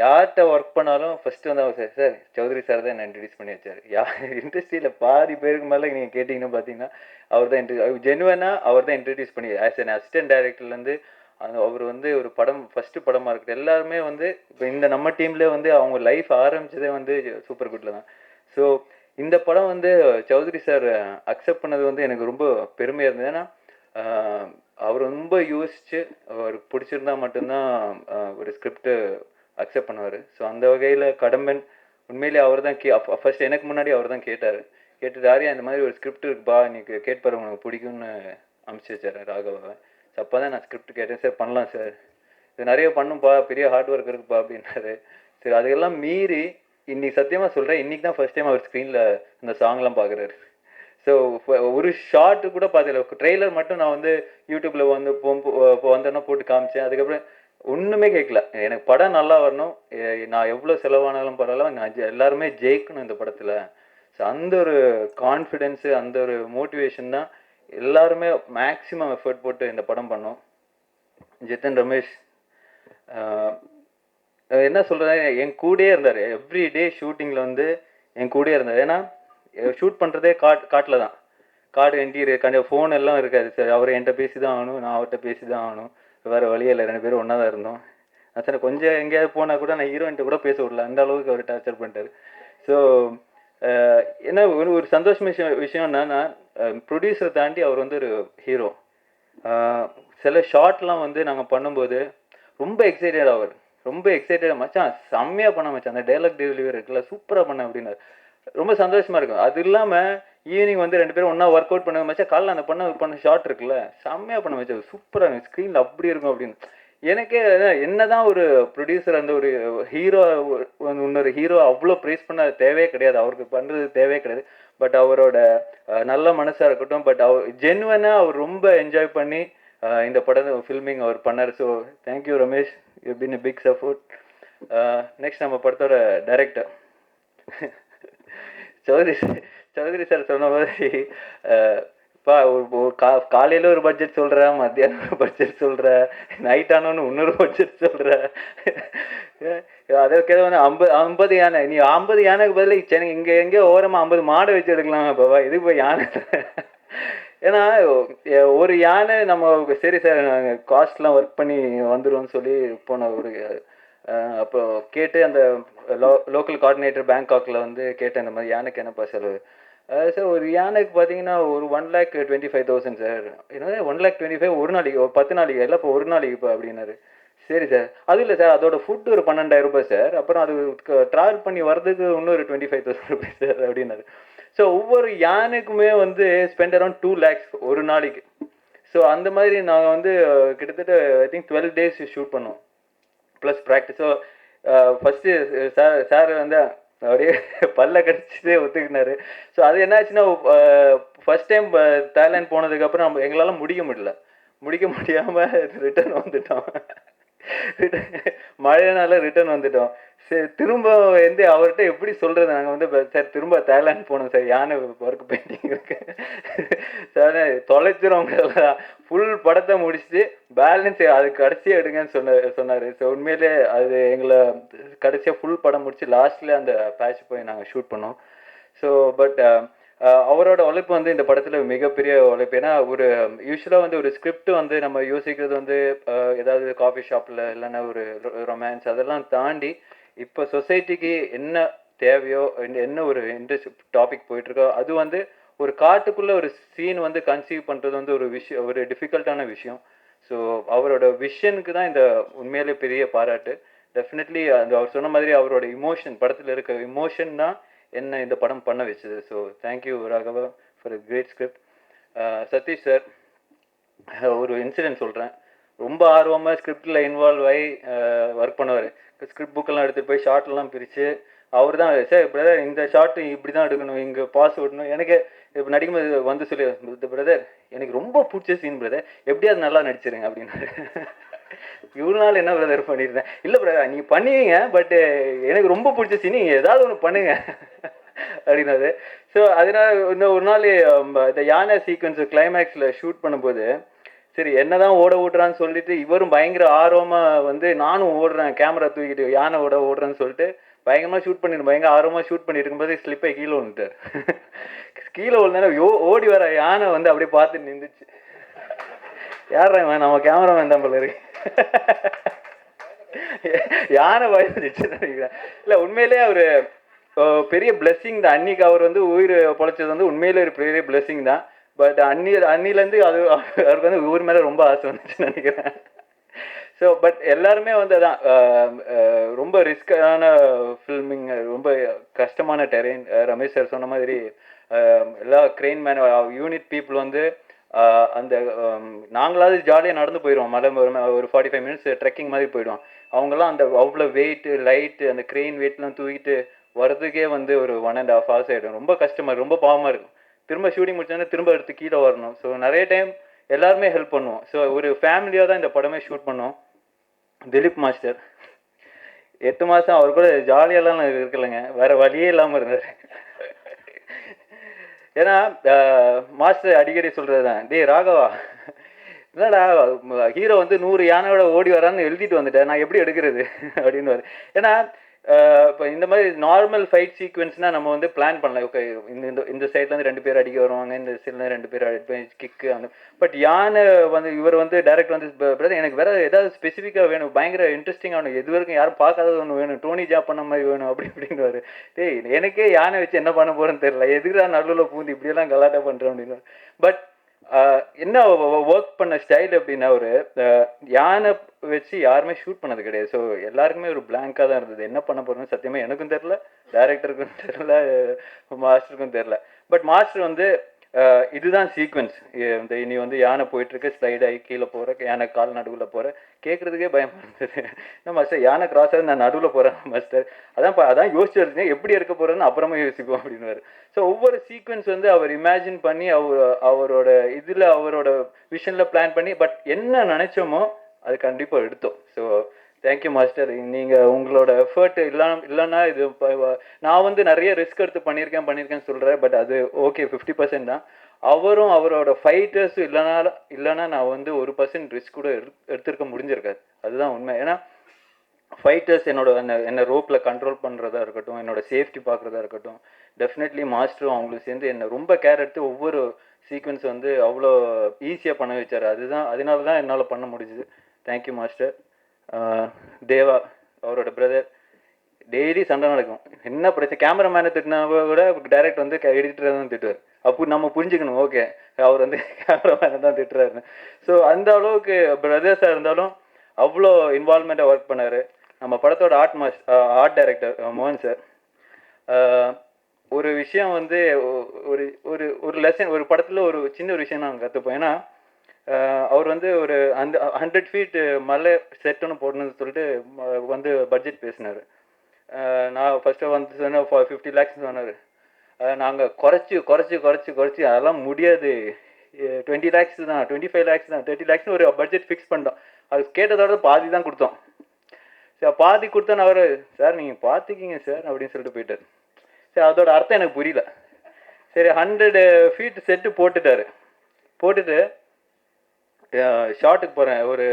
யார்கிட்ட ஒர்க் பண்ணாலும் ஃபஸ்ட்டு வந்து அவர் சார் சார் சௌத்ரி சார் தான் என்ன இன்ட்ரடியூஸ் பண்ணி வச்சார். யார் இண்டஸ்ட்ரியில் பாதி பேருக்கு மேலே நீங்கள் கேட்டிங்கன்னா பார்த்தீங்கன்னா அவர் தான் இன்ட்ரி ஜென்வனாக அவர் தான் இன்ட்ரடியூஸ் பண்ணி ஆஸ் அன் அசிஸ்டன்ட் டைரக்டர்லேருந்து அந்த அவர் வந்து ஒரு படம் ஃபஸ்ட்டு படமாக இருக்குது எல்லாருமே வந்து இப்போ இந்த நம்ம டீம்லேயே வந்து அவங்க லைஃப் ஆரம்பித்ததே வந்து சூப்பர் குட்டில் தான். ஸோ இந்த படம் வந்து சௌத்ரி சார் அக்செப்ட் பண்ணது வந்து எனக்கு ரொம்ப பெருமையாக இருந்தது. ஏன்னா அவர் ரொம்ப யோசிச்சு அவருக்கு பிடிச்சிருந்தா மட்டும்தான் ஒரு ஸ்கிரிப்ட் அக்செப்ட் பண்ணுவார். ஸோ அந்த வகையில் கடம்பன் உண்மையிலேயே அவர் தான் கே ஃபர்ஸ்ட் எனக்கு முன்னாடி அவர் தான் கேட்டார். கேட்டுட்டு ஆரியா இந்த மாதிரி ஒரு ஸ்கிரிப்ட் இருக்குப்பா இன்னைக்கு கேட்பாரு உனக்கு பிடிக்கும்னு அனுப்பிச்சி வச்சார் ராகவாவை ஸோ அப்போ தான் நான் ஸ்கிரிப்ட் கேட்டேன் சார் பண்ணலாம் சார். இது நிறைய பண்ணும்பா பெரிய ஹார்ட் ஒர்க் இருக்குப்பா அப்படின்னாரு. சரி அதுக்கெல்லாம் மீறி இன்னைக்கு சத்தியமாக சொல்கிறேன் இன்னைக்கு தான் ஃபர்ஸ்ட் டைம் அவர் ஸ்க்ரீனில் இந்த சாங்லாம் பார்க்குறாரு ஸோ ஒரு ஷார்ட்டு கூட பார்த்ததில்ல ட்ரெய்லர் மட்டும் நான் வந்து யூடியூப்பில் வந்து இப்போ வந்தோன்னா போட்டு காமிச்சேன். அதுக்கப்புறம் ஒன்றுமே கேட்கல எனக்கு படம் நல்லா வரணும். நான் எவ்வளோ செலவானாலும் பரவாயில்ல. நான் ஜெ- எல்லாருமே ஜெயிக்கணும் இந்த படத்தில். ஸோ அந்த ஒரு கான்ஃபிடென்ஸு அந்த ஒரு மோட்டிவேஷன் தான் எல்லாருமே மேக்ஸிமம் எஃபர்ட் போட்டு இந்த படம் பண்ணோம். ஜித்தன் ரமேஷ் என்ன சொல்கிறேன் என் கூடயே இருந்தார். எவ்ரி டே ஷூட்டிங்கில் வந்து என் கூடயே இருந்தார். ஏன்னா ஷூட் பண்ணுறதே காட் காட்டில் தான். காடு இன்டீரியர் கண்ட ஃபோன் எல்லாம் இருக்காது சார் அவர் என்கிட்ட பேசி தான் ஆகணும் நான் அவர்கிட்ட பேசி தான் ஆகணும். வேறு வழியே இல்லை ரெண்டு பேரும் ஒன்றா தான் இருந்தோம். நான் சார் கொஞ்சம் எங்கேயாவது போனால் கூட நான் ஹீரோயின்ட்ட கூட பேச விடல. அந்த அளவுக்கு அவர் டார்ச்சர் பண்ணிட்டார். ஸோ என்ன ஒரு ஒரு சந்தோஷ விஷயம் விஷயம் என்னன்னா ப்ரொடியூசரை தாண்டி அவர் வந்து ஒரு ஹீரோ சில ஷார்ட்லாம் வந்து நாங்கள் பண்ணும்போது ரொம்ப எக்ஸைட்டட் அவர். ரொம்ப எக்ஸைட்டட் மச்சான் செம்மையாக பண்ண மச்சான். அந்த டைலாக் டெலிவரி இருக்குல்ல சூப்பராக பண்ண அப்படின்னாரு. ரொம்ப சந்தோஷமா இருக்கும். அது இல்லாமல் ஈவினிங் வந்து ரெண்டு பேரும் ஒன்றா ஒர்க் அவுட் பண்ண மச்சான் காலைல அந்த பண்ண பண்ண ஷார்ட் இருக்குல்ல செம்மையாக பண்ண மச்சான் சூப்பராக இருக்கும் ஸ்க்ரீனில் அப்படி இருக்கும் அப்படின்னு. எனக்கே என்னதான் ஒரு ப்ரொடியூசர் அந்த ஒரு ஹீரோ இன்னொரு ஹீரோ அவ்வளோ ப்ரைஸ் பண்ண தேவையே கிடையாது. அவருக்கு பண்ணுறது தேவையே கிடையாது. பட் அவரோட நல்ல மனசாக இருக்கட்டும் பட் அவர் ஜென்வனாக அவர் ரொம்ப என்ஜாய் பண்ணி இந்த படம் ஃபில்மிங் அவர் பண்ணார். So thank you Ramesh you been big support next நம்ம படத்தோட டைரக்டர் சௌத்ரி சௌத்ரி சார் சொன்ன மாதிரி இப்போ பா ஒரு கா காலையில் ஒரு பட்ஜெட் சொல்கிற மத்தியானம் ஒரு பட்ஜெட் சொல்கிற நைட் ஆனோன்னு இன்னொரு பட்ஜெட் சொல்கிற அதற்கு வந்து ஐம்பது ஐம்பது யானை நீ ஐம்பது யானைக்கு பதிலாக சென்னை இங்கே எங்கேயோ ஓரமாக ஐம்பது மாடு வச்சு எடுக்கலாம் பாபா இது போய் யானை. ஏன்னா ஒரு யானை நம்ம சரி சார் நாங்கள் காஸ்ட்லாம் ஒர்க் பண்ணி வந்துருவோம்னு சொல்லி போன ஒரு அப்போ கேட்டு அந்த லோ லோக்கல் கோஆர்டினேட்டர் பேங்காக்கில் வந்து கேட்டேன் இந்த மாதிரி யானைக்கு என்னப்பா செலவு? சார் ஒரு யானைக்கு பார்த்தீங்கன்னா ஒரு one lakh twenty five thousand sir என்னது? ஒன் லேக் டுவெண்ட்டி ஃபைவ் ஒரு நாளைக்கு ஒரு பத்து நாளைக்கு இல்லை இப்போ ஒரு நாளைக்கு இப்போ அப்படின்னாரு. சரி சார் அது இல்லை சார் அதோட ஃபுட்டு ஒரு பன்னெண்டாயிரம் ரூபாய் சார் அப்புறம் அது ட்ராவல் பண்ணி வர்றதுக்கு இன்னொரு twenty five thousand rupees sir அப்படின்னாரு. ஸோ ஒவ்வொரு யானைக்குமே வந்து ஸ்பெண்ட் அரௌண்ட் டூ லேக்ஸ் ஒரு நாளைக்கு. ஸோ அந்த மாதிரி நாங்கள் வந்து கிட்டத்தட்ட I think twelve days shoot பண்ணோம். Plus practice so first sir sir வந்து அப்படியே பல்ல கடிச்சிட்டே ஒத்துக்கினாரு. ஸோ அது என்னாச்சுன்னா ஃபஸ்ட் டைம் தாய்லாந்து போனதுக்கப்புறம் நம்ம எங்களால் முடிக்க முடியல. முடிக்க முடியாமல் ரிட்டர்ன் வந்துட்டோம். மழைனால ரிட்டர்ன் வந்துட்டோம். சரி திரும்ப வந்து அவர்கிட்ட எப்படி சொல்றது? நாங்கள் வந்து சார் திரும்ப தாய்லாந்து போகணும் சார். யானை ஒர்க் பெயிண்டிங் இருக்கு. சார் தொலைச்சிரும் ஃபுல் படத்தை முடிச்சுட்டு பேலன்ஸ் அது கடைசியாக எடுங்கன்னு சொன்ன சொன்னார். ஸோ உண்மையிலே அது எங்களை கடைசியாக ஃபுல் படம் முடிச்சு லாஸ்ட்ல அந்த பேட்ச் போய் நாங்கள் ஷூட் பண்ணோம். ஸோ பட் அவரோட உழைப்பு வந்து இந்த படத்தில் மிகப்பெரிய உழைப்பு. ஏன்னா ஒரு யூஸ்வலாக வந்து ஒரு ஸ்கிரிப்ட் வந்து நம்ம யோசிக்கிறது வந்து ஏதாவது காஃபி ஷாப்பில் இல்லைன்னா ஒரு ரொமான்ஸ் அதெல்லாம் தாண்டி இப்போ சொசைட்டிக்கு என்ன தேவையோ என்ன- என்ன ஒரு இன்ட்ரெஸ்ட் டாபிக் போயிட்டுருக்கோ அது வந்து ஒரு காட்டுக்குள்ளே ஒரு சீன் வந்து கன்சீவ் பண்ணுறது வந்து ஒரு விஷயம் ஒரு டிஃபிகல்ட்டான விஷயம். ஸோ அவரோட விஷனுக்கு தான் இந்த உண்மையிலே பெரிய பாராட்டு. டெஃபினெட்லி அந்த அவர் சொன்ன மாதிரி அவரோட இமோஷன் படத்தில் இருக்க இமோஷன் தான் என்ன இந்த படம் பண்ண வச்சது. So thank you Raghava for great script Satish sir ஒரு இன்சிடென்ட் சொல்கிறேன் ரொம்ப ஆர்வமாக ஸ்கிரிப்டில் இன்வால்வ் ஆகி uh, ஒர்க் பண்ணுவார். ஸ்கிரிப்ட் புக்கெல்லாம் எடுத்துகிட்டு போய் ஷார்ட்லாம் பிரித்து அவர் தான் சார் பிரதர் இந்த ஷார்ட் இப்படி தான் எடுக்கணும். இங்கே பாஸ் விடணும் எனக்கு இப்போ நடிக்கும்போது வந்து சொல்லி பிரதர் எனக்கு ரொம்ப பிடிச்ச சீன் பிரதர் எப்படியாவது நல்லா நடிச்சிருங்க அப்படின்னாரு. இவ்வளோ நாள் என்ன பிரதர் பண்ணியிருந்தேன் இல்லை பிரதர் நீங்கள் பண்ணுவீங்க பட்டு எனக்கு ரொம்ப பிடிச்ச சீன் நீங்கள் ஏதாவது ஒன்று பண்ணுங்க அப்படின்னாரு. ஸோ அதனால இன்னும் ஒரு நாள் இந்த யானை சீக்வன்ஸ் கிளைமேக்ஸில் ஷூட் பண்ணும்போது சரி என்னதான் ஓட ஓடுறான்னு சொல்லிட்டு இவரும் பயங்கர ஆர்வமாக வந்து நானும் ஓடுறேன் கேமரா தூக்கிட்டு யானை ஓட ஓடுறேன்னு சொல்லிட்டு பயங்கரமாக ஷூட் பண்ணிட்டு பயங்கர ஆர்வமாக ஷூட் பண்ணிட்டு இருக்கும்போது ஸ்லிப்பை கீழே விழுந்துட்டார். கீழே விழுந்தானே யோ ஓடி வர யானை வந்து அப்படியே பார்த்து நின்றுச்சு. யார் நம்ம கேமராமேன் தான் போல இருக்கு. யானை பயந்துச்சு நினைக்கிறேன். இல்லை உண்மையிலேயே அவர் பெரிய பிளெஸ்ஸிங் தான். அன்னைக்கு அவர் வந்து உயிர் பொழைச்சது வந்து உண்மையிலே ஒரு பெரிய பிளெஸ்ஸிங் தான். பட் அன்னி அன்னிலேருந்து அது அவருக்கு வந்து ஊர் மேலே ரொம்ப ஆசை வந்துச்சுன்னு நினைக்கிறேன். ஸோ பட் எல்லாருமே வந்து அதான் ரொம்ப ரிஸ்கான ஃபில்மிங் ரொம்ப கஷ்டமான டெரெயின் ரமேஷ் சார் சொன்ன மாதிரி எல்லா கிரெயின் மேன் யூனிட் பீப்புள் வந்து அந்த நாங்களாவது ஜாலியாக நடந்து போயிடுவோம் மலை ஒரு- ஃபார்ட்டி ஃபைவ் மினிட்ஸ் ட்ரெக்கிங் மாதிரி போயிடுவோம். அவங்கெல்லாம் அந்த அவ்வளோ வெயிட்டு லைட்டு அந்த க்ரெயின் வெயிட்லாம் தூக்கிட்டு வர்றதுக்கே வந்து ஒரு ஒன் அண்ட் ஹாஃப் ஹவர்ஸ் ஆகிடும் ரொம்ப கஷ்டமாக ரொம்ப பாவமாக இருக்கும். திரும்ப ஷூட்டிங் முடிச்சோன்னே திரும்ப எடுத்து கீழே வரணும். ஸோ நிறைய டைம் எல்லாருமே ஹெல்ப் பண்ணுவோம். ஸோ ஒரு ஃபேமிலியாக தான் இந்த படமே ஷூட் பண்ணோம். திலீப் மாஸ்டர். எட்டு மாதம் அவர் கூட ஜாலியெல்லாம் இருக்கலைங்க வேறு வழியே இல்லாமல் இருந்தார். ஏன்னா மாஸ்டர் அடிக்கடி சொல்கிறது தான் டேய் ராகவா என்னடா ஹீரோ வந்து நூறு யானையோட ஓடி வரான்னு எழுதிட்டு வந்துட்டேன் நான் எப்படி எடுக்கிறது? அப்படின்னு ஏன்னா இப்போ இந்த மாதிரி நார்மல் ஃபைட் சீக்வன்ஸ்னால் நம்ம வந்து பிளான் பண்ணலாம். ஓகே இந்த இந்த இந்த சைட்லேருந்து ரெண்டு பேர் அடிக்க வருவாங்க இந்த சைட்லேருந்து ரெண்டு பேர் கிக்கு அந்த பட் யானை வந்து இவர் வந்து டைரக்ட் வந்து பிரதர் எனக்கு வேற ஏதாவது ஸ்பெசிஃபிக்காக வேணும் பயங்கர இன்ட்ரெஸ்டிங்காக வேணும் எது வரைக்கும் யாரும் பார்க்காதது ஒன்று வேணும் டோனி ஜாப் பண்ண மாதிரி வேணும் அப்படி அப்படின்னு டேய் எனக்கே யானை வச்சு என்ன பண்ண போகிறேன்னு தெரியல எதுக்குடா நடுவில் பூந்து இப்படியெல்லாம் கலாட்டா பண்ணுறேன் அப்படின்னு. பட் என்ன ஒர்க் பண்ண ஸ்டைல் அப்படின்னா ஒரு யானை வச்சு யாருமே ஷூட் பண்ணது கிடையாது. ஸோ எல்லாருக்குமே ஒரு பிளாங்காக தான் இருந்தது. என்ன பண்ண போறோம்னு சத்தியமாக எனக்கும் தெரில டேரக்டருக்கும் தெரில மாஸ்டருக்கும் தெரில பட் மாஸ்டர் வந்து இதுதான் சீக்வன்ஸ் இந்த இனி வந்து யானை போயிட்டுருக்கு ஸ்லைட் ஆகி கீழே போகிற யானை கால் நடுவில் போகிற கேட்குறதுக்கே பயமா இருந்தது என்ன மாஸ்டர் யானை கிராஸ் ஆகுது நான் நடுவில் போகிறேன் மாஸ்டர் அதான் அதான் யோசிச்சு இருந்தேன் எப்படி இருக்க போகிறேன்னு அப்புறமா யோசிப்போம் அப்படின்னு ஸோ ஒவ்வொரு சீக்வன்ஸ் வந்து அவர் இமேஜின் பண்ணி அவர் அவரோட இதில் அவரோட விஷனில் பிளான் பண்ணி பட் என்ன நினச்சோமோ அது கண்டிப்பாக எடுத்தோம். ஸோ தேங்க்யூ மாஸ்டர் நீங்கள் உங்களோட எஃபர்ட் இல்லாம இல்லைன்னா இது நான் வந்து நிறைய ரிஸ்க் எடுத்து பண்ணியிருக்கேன் பண்ணியிருக்கேன்னு சொல்கிறேன் பட் அது ஓகே ஃபிஃப்டி பர்சன்ட் தான். அவரும் அவரோட ஃபைட்டர்ஸும் இல்லைனால இல்லைன்னா நான் வந்து ஒரு பர்சன்ட் ரிஸ்க் கூட எடுத்து- எடுத்திருக்க முடிஞ்சிருக்காது. அதுதான் உண்மை. ஏன்னா ஃபைட்டர்ஸ் என்னோட என்ன என்ன ரோப்பில் கண்ட்ரோல் பண்ணுறதா இருக்கட்டும் என்னோட சேஃப்டி பார்க்குறதா இருக்கட்டும் டெஃபினெட்லி மாஸ்டரும் அவங்களுக்கு சேர்ந்து என்னை ரொம்ப கேர் எடுத்து ஒவ்வொரு சீக்வன்ஸ் வந்து அவ்வளோ ஈஸியாக பண்ண வச்சார். அதுதான் அதனால தான் என்னால் பண்ண முடிஞ்சுது. தேங்க்யூ மாஸ்டர் தேவா அவரோட பிரதர் டெய்லி சண்டை நடக்கும். என்ன பிரச்சனை? கேமராமேனை திட்டினா கூட டைரக்ட் வந்து எடிட்டரை தான் திட்டுவார். அப்போ நம்ம புரிஞ்சுக்கணும் ஓகே அவர் வந்து கேமராமேனை தான் திட்டுறாரு ஸோ அந்த அளவுக்கு பிரதர்ஸாக இருந்தாலும் அவ்வளோ இன்வால்மெண்ட்டாக ஒர்க் பண்ணார். நம்ம படத்தோட ஆர்ட் மாஸ் ஆர்ட் டைரக்டர் மோகன் சார் ஒரு விஷயம் வந்து ஒரு ஒரு ஒரு லெசன் ஒரு படத்தில் ஒரு சின்ன ஒரு விஷயம் நான் கற்றுப்போம் ஏன்னா அவர் வந்து ஒரு அந்த ஹண்ட்ரட் ஃபீட் மலை செட்டுன்னு போடணும்னு சொல்லிட்டு வந்து பட்ஜெட் பேசினார். நான் ஃபஸ்ட்டு வந்து சொன்னேன் ஃபிஃப்டி லேக்ஸ் சொன்னார். நாங்கள் குறைச்சி குறைச்சி குறைச்சி குறைச்சி அதெல்லாம் முடியாது. டுவெண்ட்டி லேக்ஸ் தான் டுவெண்ட்டி ஃபைவ் லேக்ஸ் தான் தேர்ட்டி லேக்ஸ் ஒரு பட்ஜெட் ஃபிக்ஸ் பண்ணிட்டோம். அது கேட்டதோட பாதி தான் கொடுத்தோம். சரி பாதி கொடுத்தோன்னு அவர் சார் நீங்கள் பார்த்துக்கிங்க சார் அப்படின்னு சொல்லிட்டு போயிட்டார். சரி அதோட அர்த்தம் எனக்கு புரியல. சரி ஹண்ட்ரடு ஃபீட் செட்டு போட்டுட்டார். போட்டுட்டு ஷார்ட்டுக்கு போகிறேன் ஒரு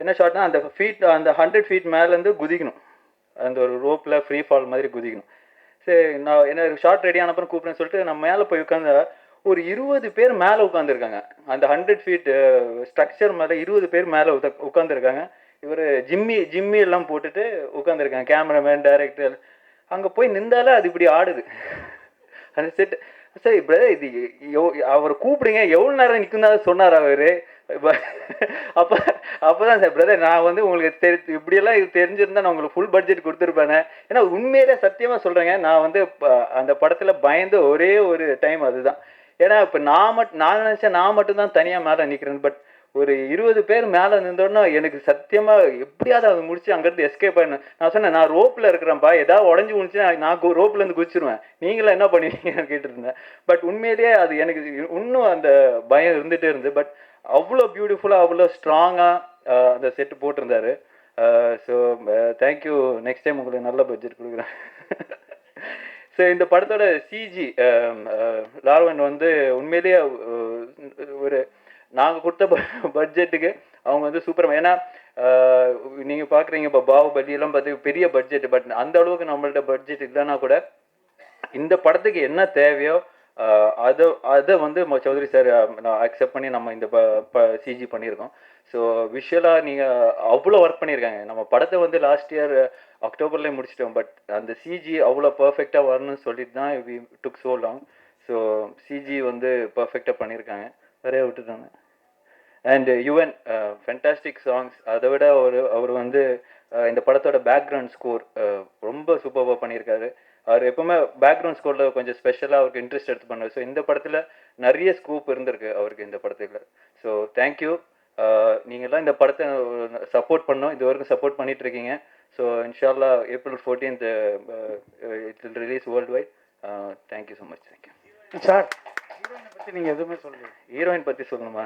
என்ன ஷார்ட்னா அந்த ஃபீட் அந்த ஹண்ட்ரட் ஃபீட் மேலேருந்து குதிக்கணும். அந்த ஒரு ரோப்பில் ஃப்ரீ ஃபால் மாதிரி குதிக்கணும். சரி நான் என்ன ஷார்ட் ரெடி ஆனப்பறம் கூப்பிட்றேன்னு சொல்லிட்டு நம்ம மேலே போய் உட்காந்தா ஒரு இருபது பேர் மேலே உட்காந்துருக்காங்க அந்த ஹண்ட்ரட் ஃபீட் ஸ்ட்ரக்சர் மேலே இருபது பேர் மேலே உட்காந்துருக்காங்க இவர் ஜிம்மி ஜிம்மி எல்லாம் போட்டுட்டு உட்காந்துருக்காங்க கேமராமேன் டைரக்டர் அங்கே போய் நின்றாலே அது இப்படி ஆடுது. அந்த செட் சரி பிரதர் இது எவ் அவர் கூப்பிடுங்க. எவ்வளோ நேரம் நிற்கும் தான் சொன்னார் அவர்? அப்போ அப்போ தான் சார் பிரதர் நான் வந்து உங்களுக்கு தெரி இப்படியெல்லாம் இது தெரிஞ்சிருந்தா நான் உங்களுக்கு ஃபுல் பட்ஜெட் கொடுத்துருப்பேனே. ஏன்னா உண்மையிலே சத்தியமாக சொல்கிறேங்க நான் வந்து ப- அந்த படத்தில் பயந்த ஒரே ஒரு டைம் அதுதான். ஏன்னா இப்போ நான் மட்டும் நான் நினச்சேன் நான் மட்டும் தான் தனியாக மேலே நிற்கிறேன் பட் ஒரு இருபது பேர் மேலே நின்றோன்னா எனக்கு சத்தியமாக எப்படியாவது அதை முடிச்சு அங்கேருந்து எஸ்கேப் ஆயிடணும். நான் சொன்னேன் நான் ரோப்பில் இருக்கிறேன்ப்பா ஏதாவது உடஞ்சி முடிச்சு நான் ரோப்ல இருந்து குதிச்சிருவேன். நீங்களும் என்ன பண்ணுவீங்கன்னு கேட்டுருந்தேன். பட் உண்மையிலேயே அது எனக்கு இன்னும் அந்த பயம் இருந்துகிட்டே இருந்து பட் அவ்வளோ பியூட்டிஃபுல்லாக அவ்வளோ ஸ்ட்ராங்காக அந்த செட்டு போட்டிருந்தாரு. ஸோ தேங்க்யூ நெக்ஸ்ட் டைம் உங்களுக்கு நல்ல பட்ஜெட் கொடுக்குறேன். ஸோ இந்த படத்தோட சிஜி லார்வன் வந்து உண்மையிலேயே ஒரு நாங்கள் கொடுத்த பட்ஜெட்டுக்கு அவங்க வந்து சூப்பர் ஏன்னா நீங்கள் பார்க்குறீங்க இப்போ பாகுபலி எல்லாம் பார்த்து பெரிய பட்ஜெட் பட் அந்த அளவுக்கு நம்மள்ட்ட பட்ஜெட் இல்லைன்னா கூட இந்த படத்துக்கு என்ன தேவையோ அதை அதை வந்து ம- சௌத்ரி சார் நான் அக்செப்ட் பண்ணி நம்ம இந்த சிஜி பண்ணியிருக்கோம். ஸோ விஷுவலாக நீங்கள் அவ்வளோ ஒர்க் பண்ணியிருக்காங்க. நம்ம படத்தை வந்து லாஸ்ட் இயர் அக்டோபர்லேயே முடிச்சிட்டோம். பட் அந்த சிஜி அவ்வளோ பர்ஃபெக்டாக வரணும்னு சொல்லிட்டு தான் we took so long so CG வந்து பர்ஃபெக்டாக பண்ணியிருக்காங்க. நிறைய விட்டுட்டாங்க அண்ட் யுவன் ஃபென்டாஸ்டிக் சாங்ஸ் அதை விட அவர் அவர் வந்து இந்த படத்தோட பேக்ரவுண்ட் ஸ்கோர் ரொம்ப சூப்பராக பண்ணியிருக்காரு. அவர் எப்பவுமே பேக்ரவுண்ட் ஸ்கோரில் கொஞ்சம் ஸ்பெஷலாக அவருக்கு இன்ட்ரெஸ்ட் எடுத்து பண்ணார் ஸோ இந்த படத்தில் நிறைய ஸ்கோப் இருந்திருக்கு அவருக்கு இந்த படத்தில். ஸோ தேங்க்யூ நீங்கள்லாம் இந்த படத்தை சப்போர்ட் பண்ணோம் இது வரைக்கும் சப்போர்ட் பண்ணிட்டு இருக்கீங்க ஸோ இன்ஷால்லா April fourteenth it will release worldwide thank you so much thank you sir ஹீரோயினை பற்றி நீங்கள் எதுவுமே சொல்லல ஹீரோயின் பற்றி சொல்லணுமா?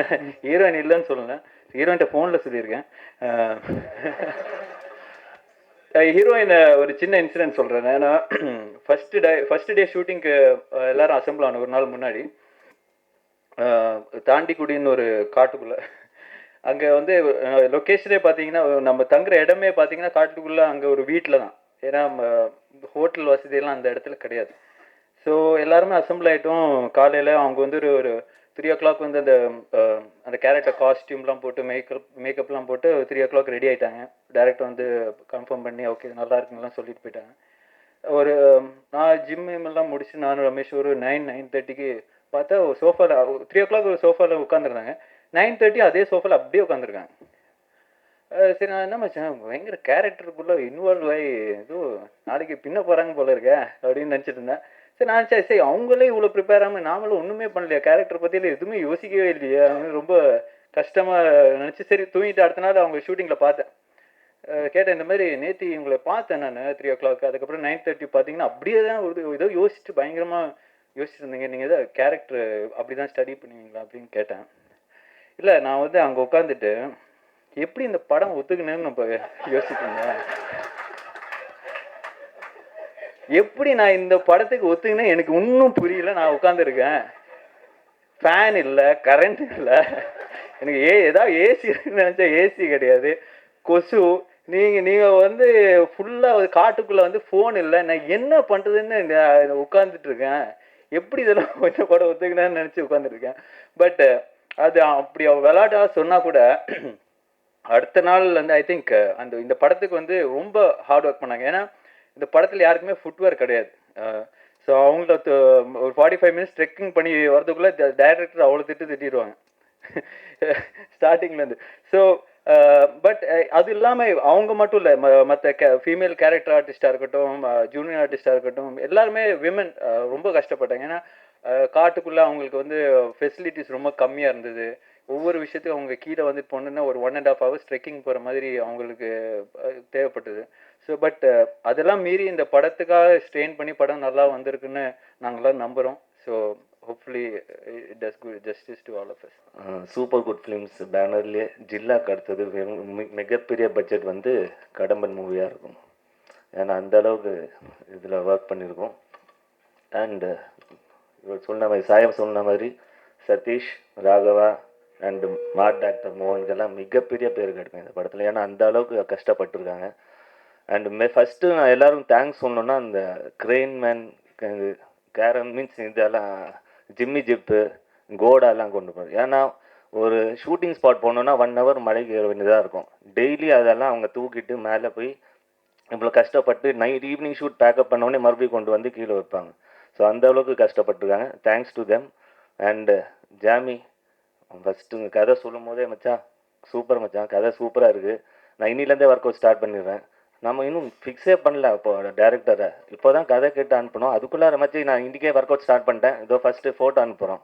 ஹீரோயின் இல்லைன்னு சொல்லல. ஹீரோயின்ட்ட ஃபோனில் சொல்லியிருக்கேன். ஹீரோயின் ஒரு சின்ன இன்சிடென்ட் சொல்கிறேன் ஏன்னா ஃபஸ்ட்டு டே ஃபஸ்ட்டு டே ஷூட்டிங்க்கு எல்லாரும் அசம்பிள் ஆன ஒரு நாள் முன்னாடி. தாண்டிக்குடின்னு ஒரு காட்டுக்குள்ளே. அங்கே வந்து லொக்கேஷனே பார்த்தீங்கன்னா நம்ம தங்குற இடமே பார்த்தீங்கன்னா காட்டுக்குள்ளே அங்கே ஒரு வீட்டில் தான். ஏன்னா ஹோட்டல் வசதியெல்லாம் அந்த இடத்துல கிடையாது. ஸோ எல்லாருமே அசம்பிள் ஆகிட்டோம் காலையில் அவங்க வந்து ஒரு ஒரு த்ரீ ஓ கிளாக் வந்து அந்த அந்த கேரக்டர் காஸ்டியூம்லாம் போட்டு மேக்கப் மேக்கப்லாம் போட்டு த்ரீ ஓ கிளாக் ரெடி ஆகிட்டாங்க டேரக்டர் வந்து கன்ஃபார்ம் பண்ணி ஓகே நல்லா இருக்குங்கலாம் சொல்லிட்டு போயிட்டாங்க. ஒரு நான் ஜிம் எல்லாம் முடிச்சு நானும் ரமேஷ் ஒரு நைன் நைன் தேர்ட்டிக்கு பார்த்தா ஒரு சோஃபாவில் த்ரீ ஓ கிளாக் ஒரு சோஃபாவில் உட்காந்துருந்தாங்க நைன் தேர்ட்டி அதே சோஃபாவில் அப்படியே உட்காந்துருக்காங்க சரி நான் என்ன மச்சான் பயங்கர கேரக்டருக்குள்ளே இன்வால்வ் ஆகி ஏதோ நாளைக்கு பின்ன போகிறாங்க போல இருக்க அப்படின்னு நினச்சிட்டு இருந்தேன். சரி நான் சரி சரி அவங்களே இவ்வளோ ப்ரிப்பேர் ஆகாமல் நாமளும் ஒன்றுமே பண்ணலையா? கேரக்டர் பற்றியில் எதுவுமே யோசிக்கவே இல்லையா. ரொம்ப கஷ்டமாக நினச்சி சரி தூங்கிட்டு அடுத்த நாள் அவங்க ஷூட்டிங்கில் பார்த்தேன். கேட்டேன் இந்த மாதிரி நேத்தி இவங்களை பார்த்தேன் நான் த்ரீ ஓ கிளாக் அதுக்கப்புறம் நைன் தேர்ட்டி பார்த்தீங்கன்னா அப்படியே தான் ஒரு ஏதோ யோசிச்சுட்டு பயங்கரமாக யோசிச்சுருந்தீங்க நீங்கள் ஏதோ கேரக்டர் அப்படி தான் ஸ்டடி பண்ணுவீங்களா அப்படின்னு கேட்டேன். இல்லை நான் வந்து அங்கே உட்காந்துட்டு எப்படி இந்த படம் ஒத்துக்கணும்னு நம்ம யோசிக்கணும் எப்படி நான் இந்த படத்துக்கு ஒத்துக்கினேன் எனக்கு இன்னும் புரியல நான் உட்காந்துருக்கேன் ஃபேன் இல்லை கரண்ட் இல்லை. எனக்கு ஏ ஏதாவது ஏசி நினச்சா ஏசி கிடையாது. கொசு நீங்கள் நீங்கள் வந்து ஃபுல்லாக காட்டுக்குள்ளே வந்து ஃபோன் இல்லை நான் என்ன பண்ணுறதுன்னு உட்காந்துட்டு இருக்கேன் எப்படி இதெல்லாம் கொஞ்சம் படம் ஒத்துக்கினேன்னு நினச்சி உட்காந்துருக்கேன் பட் அது அப்படி அவ விளாட்டா சொன்னால் கூட அடுத்த நாள் வந்து ஐ திங்க் அந்த இந்த படத்துக்கு வந்து ரொம்ப ஹார்ட் ஒர்க் பண்ணாங்க. ஏன்னா இந்த படத்தில் யாருக்குமே ஃபுட்வேர் கிடையாது. ஸோ அவங்கள்ட்ட ஒரு ஃபார்ட்டி ஃபைவ் மினிட்ஸ் ட்ரெக்கிங் பண்ணி வரதுக்குள்ளே டைரக்டர் அவ்வளோ திட்டு திட்டிடுவாங்க. ஸ்டார்டிங்லேருந்து ஸோ பட் அது இல்லாமல் அவங்க மட்டும் இல்லை. மற்ற கே ஃபீமேல் கேரக்டர் ஆர்டிஸ்டாக இருக்கட்டும் ஜூனியர் ஆர்டிஸ்டாக இருக்கட்டும் எல்லாருமே விமன் ரொம்ப கஷ்டப்பட்டாங்க. ஏன்னா காட்டுக்குள்ளே அவங்களுக்கு வந்து ஃபெசிலிட்டிஸ் ரொம்ப கம்மியாக இருந்தது. ஒவ்வொரு விஷயத்துக்கும் அவங்க கீழே வந்து போனோன்னா ஒரு one and half hours trekking போகிற மாதிரி அவங்களுக்கு தேவைப்பட்டது. ஸோ பட் uh, அதெல்லாம் மீறி இந்த படத்துக்காக ஸ்ட்ரெயின் பண்ணி படம் நல்லா வந்திருக்குன்னு நாங்களாம் நம்புகிறோம் so hopefully it does good justice to all of us super good films பேனர்லேயே ஜில்லாக்கு அடுத்தது மிகப்பெரிய பட்ஜெட் வந்து கடம்பன் மூவியாக இருக்கும். ஏன்னா அந்த அளவுக்கு இதில் ஒர்க் பண்ணியிருக்கோம் அண்டு uh, இவர் சொன்ன மாதிரி சாயம் சொன்ன மாதிரி Satish Raghava and mart doctor மோகனுக்கெல்லாம் மிகப்பெரிய பேர் கிடைக்கும் இந்த படத்தில். ஏன்னா அந்த அளவுக்கு கஷ்டப்பட்டிருக்காங்க. அண்ட் மே ஃபஸ்ட்டு நான் எல்லாரும் தேங்க்ஸ் சொன்னோன்னா அந்த கிரெயின் மேன் கேரம் மீன்ஸ் இதெல்லாம் ஜிம்மி ஜிப்பு கோடாலாம் கொண்டு போகிறோம் ஏன்னா ஒரு ஷூட்டிங் ஸ்பாட் போனோன்னா ஒன் ஹவர் மழைக்கு ஏற வேண்டியதாக இருக்கும். டெய்லி அதெல்லாம் அவங்க தூக்கிட்டு மேலே போய் இவ்வளோ கஷ்டப்பட்டு நைட் ஈவினிங் ஷூட் பேக்கப் பண்ணோடனே மறுபடியும் கொண்டு வந்து கீழே வைப்பாங்க. ஸோ அந்த அளவுக்கு கஷ்டப்பட்டிருக்காங்க. தேங்க்ஸ் டு தெம் அண்டு ஜாமி ஃபஸ்ட்டு கதை சொல்லும் போதே மச்சான் சூப்பர் மச்சான். கதை சூப்பராக இருக்குது நான் இன்னிலேருந்தே ஒர்க் அவுட் ஸ்டார்ட் பண்ணிடுறேன். நம்ம இன்னும் ஃபிக்ஸே பண்ணல இப்போ டேரக்டரை இப்போ தான் கதை கேட்டு அனுப்பணும். அதுக்குள்ளார மச்சி நான் இன்றைக்கே ஒர்க் அவுட் ஸ்டார்ட் பண்ணிட்டேன். இதோ ஃபஸ்ட்டு ஃபோட்டோ அனுப்புகிறோம்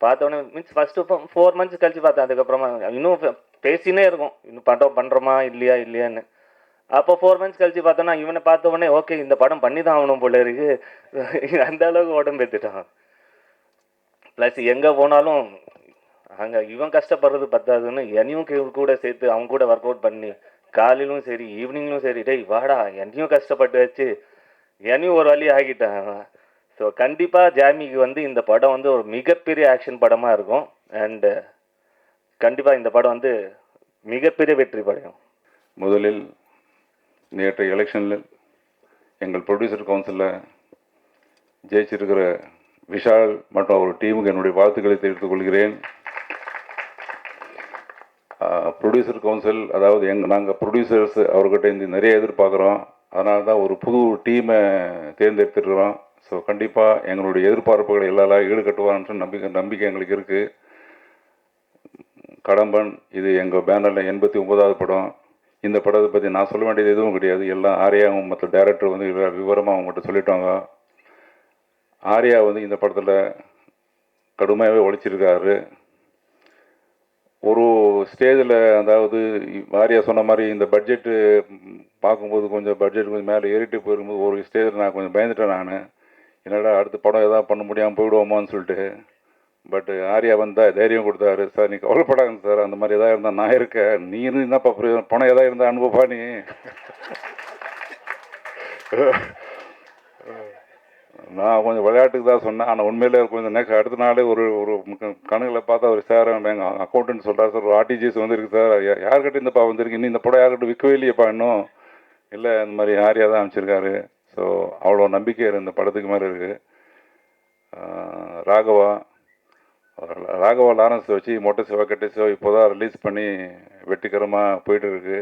பார்த்தோன்னே மீன்ஸ் ஃபஸ்ட்டு இப்போ ஃபோர் மந்த்ஸ் கழிச்சு பார்த்தேன். அதுக்கப்புறமா இன்னும் பேசினே இருக்கும். இன்னும் படம் பண்ணுறோமா இல்லையா இல்லையான்னு. அப்போ ஃபோர் மந்த்ஸ் கழிச்சு பார்த்தோன்னா இவனை பார்த்த உடனே ஓகே இந்த படம் பண்ணி தான் ஆகணும் போல இருக்கு. அந்த அளவுக்கு உடம்பு ஏற்றுட்டான் ப்ளஸ் எங்கே போனாலும் அங்கே இவன் கஷ்டப்படுறது பத்தாதுன்னு என்னையும் கூட சேர்த்து அவங்க கூட ஒர்க் அவுட் பண்ணி காலையிலும் சரி ஈவினிங்லும் சரி டேய் வாடா என்னையும் கஷ்டப்பட்டு வச்சு என்னையும் ஒரு வழி ஆகிட்டேன் ஸோ கண்டிப்பாக ஜாமிக்கு வந்து இந்த படம் வந்து ஒரு மிகப்பெரிய ஆக்ஷன் படமாக இருக்கும். அண்டு கண்டிப்பாக இந்த படம் வந்து மிகப்பெரிய வெற்றி படையும். முதலில் நேற்றைய எலெக்ஷனில் எங்கள் ப்ரொடியூசர் கவுன்சிலில் ஜெயிச்சிருக்கிற விஷால் மற்றும் அவர் டீமுக்கு என்னுடைய வாழ்த்துக்களை தெரிவித்துக் கொள்கிறேன். ப்ரொடியூசர் கவுன்சில் அதாவது எங் நாங்கள் ப்ரொடியூசர்ஸ் அவர்கிட்ட இருந்து நிறைய எதிர்பார்க்குறோம். அதனால தான் ஒரு புது டீமை தேர்ந்தெடுத்துருக்குறோம். ஸோ கண்டிப்பாக எங்களுடைய எதிர்பார்ப்புகளை எல்லாம் ஈடுகட்டுவார்ன்ற நம்பிக்கை நம்பிக்கை எங்களுக்கு இருக்குது கடம்பன் இது எங்கள் பேனரில் எண்பத்தி ஒன்பதாவது படம். இந்த படத்தை பற்றி நான் சொல்ல வேண்டியது எதுவும் கிடையாது. எல்லாம் ஆரியாவும் மற்ற டேரக்டர் வந்து விவரமாக அவங்ககிட்ட சொல்லிட்டாங்க. ஆர்யா வந்து இந்த படத்தில் கடுமையாகவே ஒழிச்சிருக்காரு ஒரு ஸ்டேஜில் அதாவது வாரியா சொன்ன மாதிரி இந்த பட்ஜெட்டு பார்க்கும்போது கொஞ்சம் பட்ஜெட் கொஞ்சம் மேலே ஏறிட்டு போயிருக்கும்போது ஒரு ஸ்டேஜில் நான் கொஞ்சம் பயந்துட்டேன் நான். என்னடா அடுத்த படம் எதாவது பண்ண முடியாமல் போயிடுவோமான்னு சொல்லிட்டு. பட் ஆர்யா வந்தால் தைரியம் கொடுத்தாரு சார் நீ கவலைப்படாங்க சார் அந்த மாதிரி எதாவது இருந்தால் நான் இருக்கேன். நீ இருந்து என்னப்பா பணம் எதாவது இருந்தால் அனுபவப்பா நீ. நான் கொஞ்சம் விளையாட்டுக்கு தான் சொன்னேன். ஆனால் உண்மையிலே கொஞ்சம் நெக்ஸ்ட் அடுத்த நாளே ஒரு ஒரு கணக்கில் பார்த்தா ஒரு சார் எங்கள் அக்கௌண்டன்ட் சொல்கிறார் சார் ஒரு ஆர்டிஜிஎஸ் வந்துருக்கு சார். யார்கிட்ட இந்தப்பா வந்திருக்கு? இன்னும் இந்த படம் யார்கிட்ட விற்கவே இல்லையப்பா இன்னும். இல்லை இந்த மாதிரி ஆரியா தான் அமைச்சிருக்காரு ஸோ அவ்வளோ நம்பிக்கை இந்த படத்துக்கு மேலே இருக்குது ராகவா ராகவா லாரன்ஸ் வச்சு மொட்டை சிவா கெட்ட சிவா இப்போ தான் ரிலீஸ் பண்ணி வெற்றிகரமாக போயிட்டுருக்கு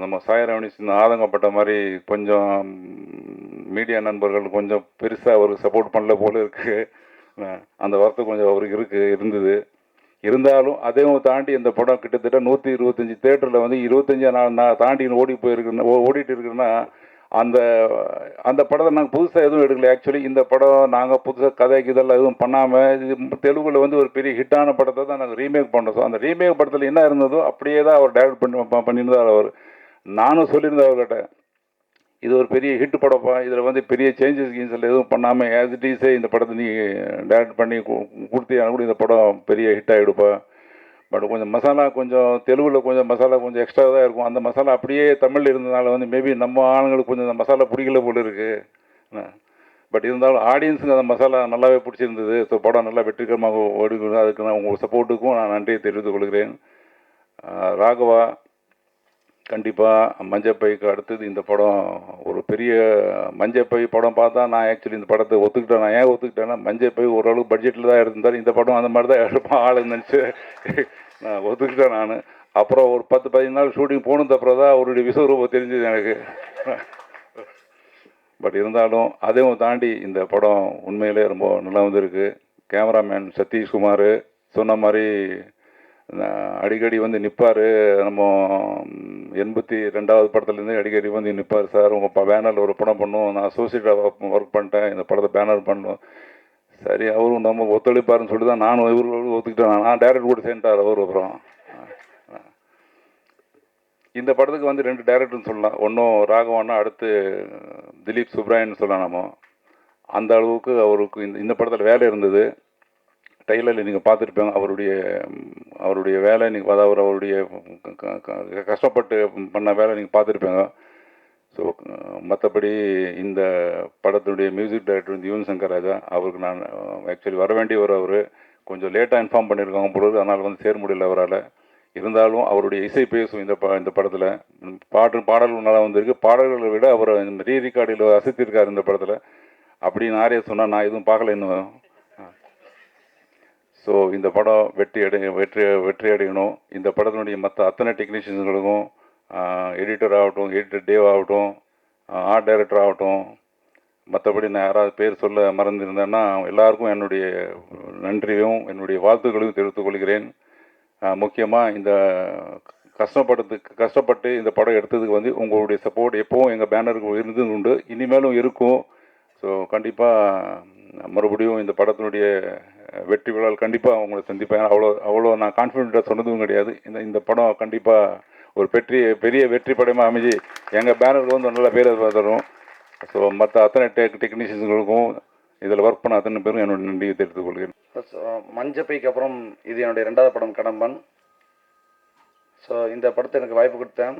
நம்ம சாயரவணி சின்ன ஆதங்கப்பட்ட மாதிரி கொஞ்சம் மீடியா நண்பர்கள் கொஞ்சம் பெருசாக அவருக்கு சப்போர்ட் பண்ணல போல இருக்கு. அந்த வார்த்தை கொஞ்சம் அவருக்கு இருக்கு இருந்தது. இருந்தாலும் அதையும் தாண்டி இந்த படம் கிட்டத்தட்ட நூற்றி இருபத்தஞ்சி தேட்டரில் வந்து இருபத்தஞ்சி நாள் நான் தாண்டி ஓடி போயிருக்குன்னா ஓடிட்டு இருக்குன்னா அந்த அந்த படத்தை நாங்கள் புதுசாக எதுவும் எடுக்கல. ஆக்சுவலி இந்த படம் நாங்கள் புதுசாக கதைக்கு இதெல்லாம் எதுவும் பண்ணாமல் இது தெலுங்குல வந்து ஒரு பெரிய ஹிட்டான படத்தை தான் நாங்கள் ரீமேக் பண்ணோம் ஸோ அந்த ரீமேக் படத்தில் என்ன இருந்ததோ அப்படியே தான் அவர் டைரக்ட் பண்ணி பண்ணியிருந்தார் அவர். நானும் சொல்லியிருந்தேன் அவர்கிட்ட இது ஒரு பெரிய ஹிட் படப்பா. இதில் வந்து பெரிய சேஞ்சஸ் கீன்ஸில் எதுவும் பண்ணாமல் ஆஸ் இட் ஈஸே இந்த படத்தை நீ டைரக்ட் பண்ணி கொடுத்தீங்கன்னா கூட இந்த படம் பெரிய ஹிட் ஆகிடுப்பா பட் கொஞ்சம் மசாலா கொஞ்சம் தெலுங்கில் கொஞ்சம் மசாலா கொஞ்சம் எக்ஸ்ட்ரா தான் இருக்கும். அந்த மசாலா அப்படியே தமிழில் இருந்ததுனால வந்து மேபி நம்ம ஆளுங்களுக்கு கொஞ்சம் அந்த மசாலா பிடிக்கல போல இருக்கு. பட் இருந்தாலும் ஆடியன்ஸுக்கு அந்த மசாலா நல்லாவே பிடிச்சிருந்தது. ஸோ படம் நல்லா வெற்றிகரமாக ஓடிக்கணும் அதுக்கு நான் உங்கள் சப்போர்ட்டுக்கும் நான் நன்றியை தெரிவித்துக் கொள்கிறேன். ராகவா கண்டிப்பாக மஞ்சப்பைக்கு அடுத்தது இந்த படம் ஒரு பெரிய மஞ்சப்பை படம் பார்த்தா நான் ஆக்சுவலி இந்த படத்தை ஒத்துக்கிட்டேன். நான் ஏன் ஒத்துக்கிட்டேன்னா மஞ்சப்பை ஓரளவுக்கு பட்ஜெட்டில் தான் இருந்தார் இந்த படம் அந்த மாதிரி தான் எடுப்பான் ஆளுன்னு நினச்சி நான் ஒத்துக்கிட்டேன் நான். அப்புறம் ஒரு பத்து பதினஞ்சு நாள் ஷூட்டிங் போனது அப்புறம் தான் அவருடைய விஸ்வரூபம் தெரிஞ்சது எனக்கு. பட் இருந்தாலும் அதையும் தாண்டி இந்த படம் உண்மையிலே ரொம்ப நல்லா வந்திருக்கு. கேமராமேன் சதீஷ்குமார் சொன்ன மாதிரி அடிக்கடி வந்து நிற்பார் நம்ம எண்பத்தி ரெண்டாவது படத்துலேருந்து அடிக்கடி வந்து நிற்பார் சார். உங்கள் பேனரில் ஒரு படம் பண்ணும். நான் அசோசியேட்டாக ஒர்க் பண்ணிட்டேன். இந்த படத்தை பேனர் பண்ணும். சரி அவரும் நம்ம ஒத்துழைப்பாருன்னு சொல்லி தான் நானும் இவர்களோடு ஒத்துக்கிட்டேன் நான் டேரக்டர் கூட சேர்ந்துட்டார் அவர் அப்புறம். இந்த படத்துக்கு வந்து ரெண்டு டேரக்டர்னு சொல்லலாம். ஒன்றும் ராகவானா அடுத்து திலீப் சுப்ராயன் சொல்லலாம் நம்ம. அந்த அளவுக்கு அவருக்கு இந்த இந்த படத்தில் வேலை இருந்தது. டைலரில் நீங்கள் பார்த்துருப்பாங்க அவருடைய அவருடைய வேலை நீங்கள் அதாவது அவருடைய கஷ்டப்பட்டு பண்ண வேலை நீங்கள் பார்த்துருப்பாங்க ஸோ மற்றபடி இந்த படத்தினுடைய மியூசிக் டைரக்டர் வந்து யுவன் சங்கர் ராஜா. அவருக்கு நான் ஆக்சுவலி வர வேண்டியவர் அவர். கொஞ்சம் லேட்டாக இன்ஃபார்ம் பண்ணியிருக்காங்க பொழுது அதனால் வந்து சேர முடியல அவரால். இருந்தாலும் அவருடைய இசை பேசும் இந்த ப இந்த படத்தில் பாட்டு பாடல்கள் நல்லா வந்திருக்கு. பாடல்களை விட அவர் ரீ ரெக்கார்டில் அசைத்திருக்கார் இந்த படத்தில். அப்படின்னு ஆரிய சொன்னால் நான் எதுவும் பார்க்கல இன்னும். ஸோ இந்த படம் வெற்றி அடை வெற்றி வெற்றி அடையணும். இந்த படத்தினுடைய மற்ற அத்தனை டெக்னீஷியன்களுக்கும் எடிட்டர் ஆகட்டும் எடிட்டர் டேவ் ஆகட்டும் ஆர்ட் டைரக்டர் ஆகட்டும் மற்றபடி நான் யாராவது பேர் சொல்ல மறந்திருந்தேன்னா எல்லாருக்கும் என்னுடைய நன்றியும் என்னுடைய வாழ்த்துக்களையும் தெரிவித்துக் கொள்கிறேன். முக்கியமாக இந்த கஷ்டப்பட்டதுக்கு கஷ்டப்பட்டு இந்த படம் எடுத்ததுக்கு வந்து உங்களுடைய சப்போர்ட் எப்போவும் எங்கள் பேனருக்கு இருந்தது உண்டு. இனிமேலும் இருக்கும். ஸோ கண்டிப்பாக மறுபடியும் இந்த படத்தினுடைய வெற்றி விழாவில் கண்டிப்பாக அவங்கள சந்திப்பேன். அவ்வளோ அவ்வளோ நான் கான்ஃபிடென்ட்டாக சொன்னதும் கிடையாது. இந்த இந்த படம் கண்டிப்பாக ஒரு பெற்றி பெரிய வெற்றி படமாக அமைஞ்சு எங்கள் பேனருக்கு வந்து நல்ல பேர் தரும் ஸோ மற்ற அத்தனை டெக் டெக்னீஷியன்ஸுங்களுக்கும் இதில் ஒர்க் பண்ண அத்தனை பேரும் என்னோட நன்றியை தெரிவித்துக் கொள்கிறேன். ஸோ மஞ்சப்பைக்கு அப்புறம் இது என்னுடைய ரெண்டாவது படம் கடம்பன். ஸோ இந்த படத்தை எனக்கு வாய்ப்பு கொடுத்தேன்.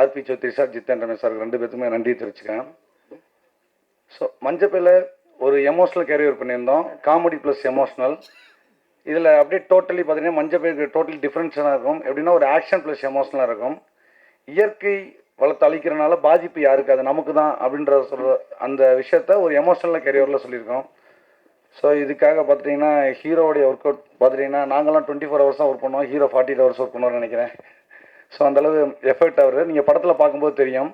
RB Choudhary sir Jithan Ramesh sir ரெண்டு பேருக்குமே நன்றி தெரிவிச்சுக்கேன் ஸோ மஞ்சப்பையில் ஒரு எமோஷ்னல் கேரியர் பண்ணியிருந்தோம். காமெடி ப்ளஸ் எமோஷ்னல் இதில் அப்படியே டோட்டலி பார்த்தீங்கன்னா மஞ்சள் பேருக்கு டோட்டலி டிஃப்ரென்ஸாக இருக்கும். எப்படின்னா ஒரு ஆக்ஷன் ப்ளஸ் எமோஷ்னலாக இருக்கும். இயற்கை வளத்தை அழிக்கிறனால பாதிப்பு யாருக்கு? அது நமக்கு தான் அப்படின்ற சொல்ற அந்த விஷயத்த ஒரு எமோஷனலாக கேரியரில் சொல்லியிருக்கோம். ஸோ இதுக்காக பார்த்துட்டிங்கன்னா ஹீரோவுடைய ஒர்க் அவுட் பார்த்துட்டிங்கன்னா நாங்களாம் டுவெண்ட்டி ஃபோர் ஹவர்ஸ் தான் ஒர்க் பண்ணுவோம். ஹீரோ ஃபார்ட்டி ஹவர்ஸ் ஒர்க் பண்ணுவோம்னு நினைக்கிறேன். ஸோ அந்தளவு எஃபெக்ட் ஆகுது நீங்கள் படத்தில் பார்க்கும்போது தெரியும்.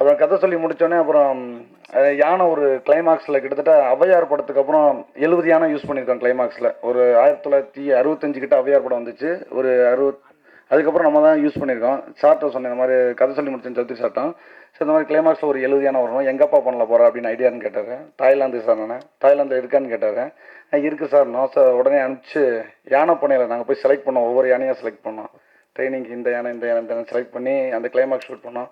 அப்புறம் கதை சொல்லி முடிச்சோடனே அப்புறம் யானை ஒரு கிளைமாக்ஸில் கிட்டத்தட்ட அவையார் படத்துக்கு அப்புறம் எழுபது யானை யூஸ் பண்ணியிருக்கோம் கிளைமாக்ஸில் ஒரு ஆயிரத்தி தொள்ளாயிரத்தி அறுபத்தஞ்சு கிட்ட அவையார் படம் வந்துச்சு. ஒரு அறுபத் அதுக்கப்புறம் நம்ம தான் யூஸ் பண்ணியிருக்கோம். சார்ட்டை சொன்னேன் இந்த மாதிரி கதை சொல்லி முடிச்சேன் சௌத்ரி சார்ட்டம். ஸோ இந்த மாதிரி கிளைமாக்ஸில் ஒரு எழுபது யானை வரணும். எங்கப்பா பண்ணல போகிற அப்படின்னு ஐடியான்னு கேட்டார். தாய்லாந்து சார் நான். தாய்லாந்தில் இருக்கான்னு கேட்டார். இருக்குது சார் நான் சார் உடனே அனுப்பிச்சு யானை பண்ணையில் நாங்கள் போய் செலக்ட் பண்ணோம். ஒவ்வொரு யானையாக செலக்ட் பண்ணோம். ட்ரைனிங்க்கு இந்த யானை இந்த யானை இந்த யானை செலக்ட் பண்ணி அந்த கிளைமாக்ஸ் ஷூட் பண்ணோம்.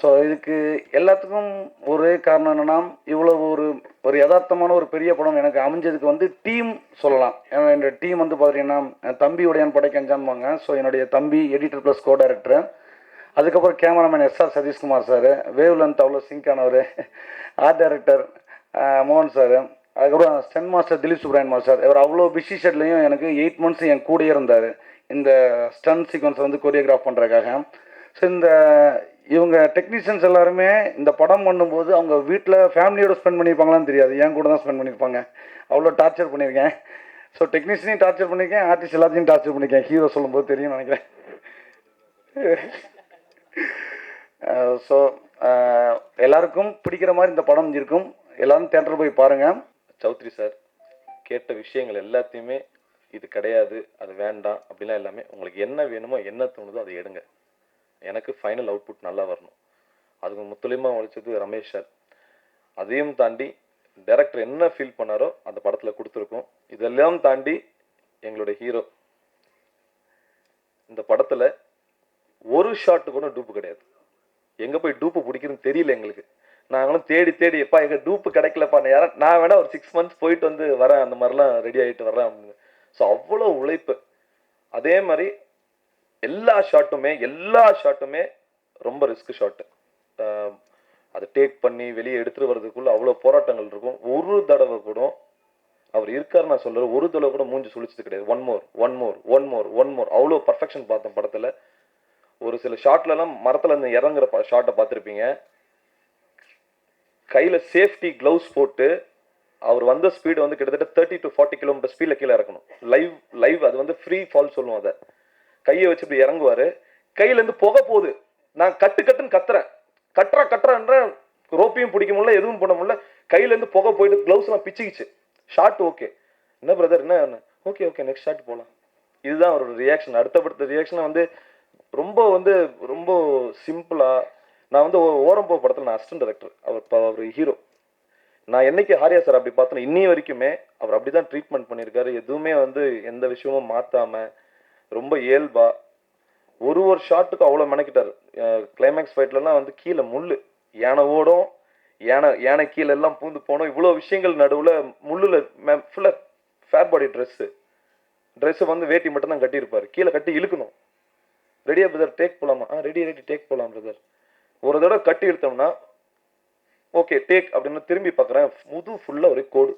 ஸோ இதுக்கு எல்லாத்துக்கும் ஒரே காரணம் என்னென்னா இவ்வளோ ஒரு ஒரு யதார்த்தமான ஒரு பெரிய படம் எனக்கு அமைஞ்சதுக்கு வந்து டீம் சொல்லலாம். ஏன்னா என்னோட டீம் வந்து பார்த்தீங்கன்னா என் தம்பி உடையான் படைக்கஞ்சான்பாங்க ஸோ என்னுடைய தம்பி எடிட்டர் ப்ளஸ் கோ டைரக்டர் அதுக்கப்புறம் cameraman S R Satishkumar sir wavelength அவ்வளோ சிங்க் ஆனவர் ஆர்ட் டைரக்டர் மோகன் சார் அதுக்கப்புறம் stunt master Dilip Subramanian master இவர் அவ்வளோ பிஸி ஷெட்லையும் எனக்கு எயிட் மந்த்ஸ் என் கூடயே இருந்தார். இந்த ஸ்டன் சீக்வன்ஸ் வந்து கொரியோகிராஃப் பண்ணுறதுக்காக ஸோ இந்த இவங்க டெக்னீஷியன்ஸ் எல்லாருமே இந்த படம் பண்ணும்போது அவங்க வீட்டில் ஃபேமிலியோட ஸ்பெண்ட் பண்ணியிருப்பாங்களான்னு தெரியாது. என் கூட தான் ஸ்பெண்ட் பண்ணியிருப்பாங்க. அவ்வளோ டார்ச்சர் பண்ணியிருக்கேன். ஸோ டெக்னீஷியனையும் டார்ச்சர் பண்ணியிருக்கேன். ஆர்டிஸ்ட் எல்லாத்தையும் டார்ச்சர் பண்ணியிருக்கேன். ஹீரோ சொல்லும்போது தெரியும் நினைக்கிறேன். Uh, ஸோ uh, எல்லாருக்கும் பிடிக்கிற மாதிரி இந்த படம் இருக்கும். எல்லாரும் தேட்டர் போய் பாருங்கள் சௌத்ரி சார் கேட்ட விஷயங்கள் எல்லாத்தையுமே இது கிடையாது அது வேண்டாம் அப்படிலாம் எல்லாமே உங்களுக்கு என்ன வேணுமோ என்ன தோணுதோ அதை எடுங்க. எனக்கு ஃபைனல் அவுட்புட் நல்லா வரணும். அதுக்கு முத்துலியமாக உழைச்சது ரமேஷ் சார் அதையும் தாண்டி டைரக்டர் என்ன ஃபீல் பண்ணாரோ அந்த படத்தில் கொடுத்துருக்கோம். இதெல்லாம் தாண்டி எங்களுடைய ஹீரோ இந்த படத்தில் ஒரு ஷாட்டு கூட டூப்பு கிடையாது. எங்கே போய் டூப்பு பிடிக்குதுன்னு தெரியல எங்களுக்கு. நாங்களும் தேடி தேடி எப்பா எங்கள் டூப்பு கிடைக்கலப்பா நான் யாரா நான் வேணா ஒரு சிக்ஸ் மந்த்ஸ் போயிட்டு வந்து வரேன் அந்த மாதிரிலாம் ரெடி ஆகிட்டு வரேன் அப்படின்னு. ஸோ அவ்வளோ உழைப்பு. அதே மாதிரி எல்லா ஷாட்டுமே எல்லா ஷாட்டுமே ரொம்ப ரிஸ்க் ஷாட்டு அதை டேக் பண்ணி வெளியே எடுத்துட்டு வர்றதுக்குள்ள அவ்வளோ போராட்டங்கள் இருக்கும். ஒரு தடவை கூட அவர் இருக்காரு நான் சொல்ற ஒரு தடவை கூட மூஞ்சி சுழிச்சது கிடையாது. One more one more one more one more அவ்வளோ பர்ஃபெக்ஷன் பார்த்தோம் படத்துல. ஒரு சில ஷாட்லலாம் மரத்துல இருந்து இறங்குற ஷாட்டை பார்த்துருப்பீங்க. கையில சேஃப்டி க்ளவுஸ் போட்டு அவர் வந்த ஸ்பீடு வந்து கிட்டத்தட்ட தேர்ட்டி டு ஃபார்ட்டி கிலோமீட்டர் ஸ்பீடில் கீழே இறக்கணும். லைவ் லைவ் அது வந்து ஃப்ரீ ஃபால் சொல்லுவோம் அதை. கையை வச்சு இப்படி இறங்குவாரு. கையிலேருந்து புகை போகுது. நான் கட்டு கட்டுன்னு கத்துறேன். கட்டுறா கட்டுறேன்ற ரோப்பையும் பிடிக்க முடியல எதுவும் பண்ண முடியல. கையிலேருந்து புகை போயிட்டு க்ளவுஸ்லாம் பிச்சுக்கிச்சு. ஷார்ட் ஓகே என்ன பிரதர் என்ன? ஓகே ஓகே நெக்ஸ்ட் ஷார்ட் போகலாம் இதுதான் அவரோட ரியாக்ஷன் அடுத்தப்படுத்த ரியாக்ஷனை வந்து ரொம்ப வந்து ரொம்ப சிம்பிளாக நான் வந்து ஓ- ஓரம் போ படத்தில் நான் அசிஸ்டன்ட் டைரக்டர் அவர் அவர் ஹீரோ நான் என்னைக்கு ஹாரியா சார் அப்படி பார்த்தேன் இன்னி வரைக்குமே அவர் அப்படி தான் ட்ரீட்மெண்ட் பண்ணியிருக்காரு. எதுவுமே வந்து எந்த விஷயமும் மாற்றாமல் ரொம்ப இயல்பா. ஒரு ஒரு ஷாட்டுக்கு அவ்வளோ மெனக்கிட்டார். கிளைமேக்ஸ் ஃபைட்லலாம் வந்து கீழே முள்ளு. யானை ஓடும். யானை யானை கீழே எல்லாம் பூந்து போனோம். இவ்வளோ விஷயங்கள் நடுவில் முள்ளுல ஃபுல்லாக ஃபேர் பாடி ட்ரெஸ்ஸு ட்ரெஸ்ஸு வந்து வேட்டி மட்டும் தான் கீழே கட்டி இழுக்கணும். ரெடியா பிரதர் டேக் போகலாமா ஆ ரெடி ரெடி டேக் போகலாம் பிரதர் ஒரு தடவை கட்டி இழுத்தோம்னா ஓகே டேக் அப்படின்னு திரும்பி பார்க்குறேன். முது ஃபுல்லாக ஒரே கோடு.